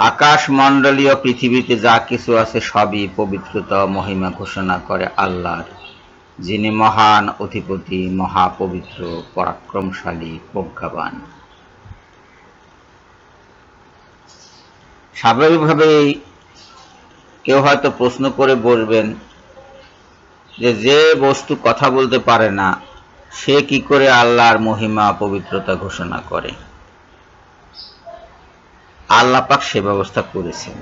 আকাশ মণ্ডলীয় পৃথিবীতে যা কিছু আছে সবই পবিত্রতা মহিমা ঘোষণা করে আল্লাহর। যিনি মহান অধিপতি, মহাপবিত্র, পরাক্রমশালী, প্রজ্ঞাবান। স্বাভাবিকভাবেই কেউ হয়তো প্রশ্ন করে বলবেন যে যে বস্তু কথা বলতে পারে না, সে কি করে আল্লাহর মহিমা পবিত্রতা ঘোষণা করে? আল্লাহ পাক সে ব্যবস্থা করেছেন।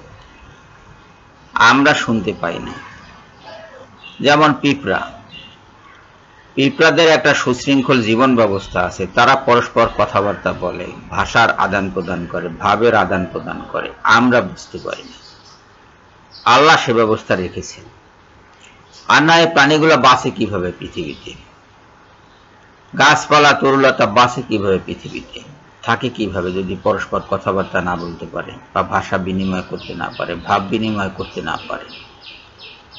আমরা শুনতে পাই না। যেমন পিঁপড়া। পিঁপড়াদের একটা সুশৃঙ্খল জীবন ব্যবস্থা আছে। তারা পরস্পর কথাবার্তা বলে, ভাষার আদান প্রদান করে, ভাবের আদান প্রদান করে। আমরা বুঝতে পারি না। আল্লাহ সে ব্যবস্থা রেখেছেন। আর না, এই প্রাণীগুলো বাঁচে কীভাবে পৃথিবীতে? গাছপালা, তরুলতা বাঁচে কীভাবে পৃথিবীতে? থাকে কীভাবে যদি পরস্পর কথাবার্তা না বলতে পারে বা ভাষা বিনিময় করতে না পারে, ভাব বিনিময় করতে না পারে।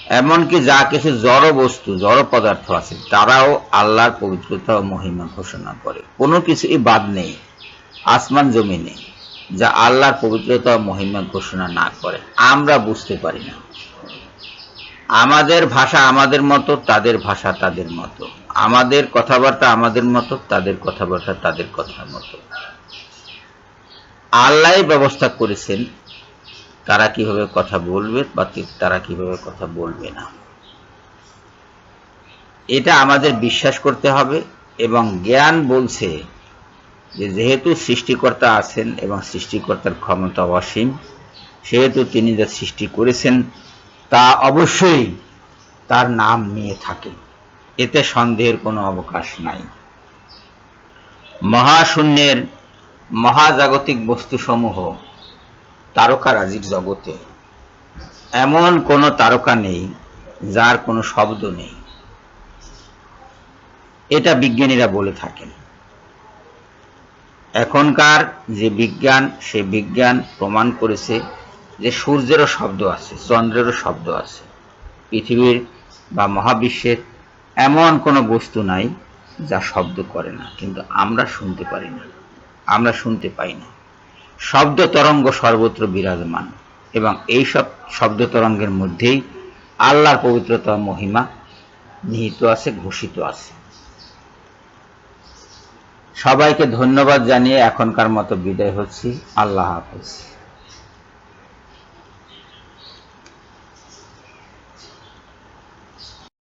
এমনকি যা কিছু জড় বস্তু, জড় পদার্থ আছে, তারাও আল্লাহর পবিত্রতা ও মহিমা ঘোষণা করে। কোনো কিছুই বাদ নেই, আসমান জমি নেই যা আল্লাহর পবিত্রতা ও মহিমা ঘোষণা না করে। আমরা বুঝতে পারি না। আমাদের ভাষা আমাদের মতো, তাদের ভাষা তাদের মতো। আমাদের কথাবার্তা আমাদের মতো, তাদের কথাবার্তা তাদের কথার মতো। আল্লাহ ব্যবস্থা করেছেন, তারা কীভাবে কথা বলবে বা তারা কীভাবে কথা বলবে না। এটা আমাদের বিশ্বাস করতে হবে এবং জ্ঞান বলছে যে যেহেতু সৃষ্টিকর্তা আছেন এবং সৃষ্টিকর্তার ক্ষমতা অসীম, সেহেতু তিনি যা সৃষ্টি করেছেন তা অবশ্যই তার নাম নিয়ে থাকে। এতে সন্দেহের কোনো অবকাশ নাই। মহাশূন্যের মহাজাগতিক বস্তুসমূহ তারকারাজির জগতে। এমন কোনো তারকা নেই, যার কোনো শব্দ নেই। এটা বিজ্ঞানীরা বলে থাকেন। এখনকার যে বিজ্ঞান, সে বিজ্ঞান প্রমাণ করেছে যে সূর্যেরও শব্দ আছে, চন্দ্রেরও শব্দ আছে। পৃথিবীর বা মহাবিশ্বের এমন কোনো বস্তু নাই, যা শব্দ করে না, কিন্তু আমরা শুনতে পারি না। আমরা শুনতে পাই না। শব্দ তরঙ্গ সর্বত্র বিরাজমান এবং এই সব শব্দ তরঙ্গের মধ্যেই আল্লাহর পবিত্রতা মহিমা নিহিত আছে, ঘোষিত আছে। সবাইকে ধন্যবাদ জানিয়ে এখনকার মতো বিদায় হচ্ছি। আল্লাহ হাফেজ।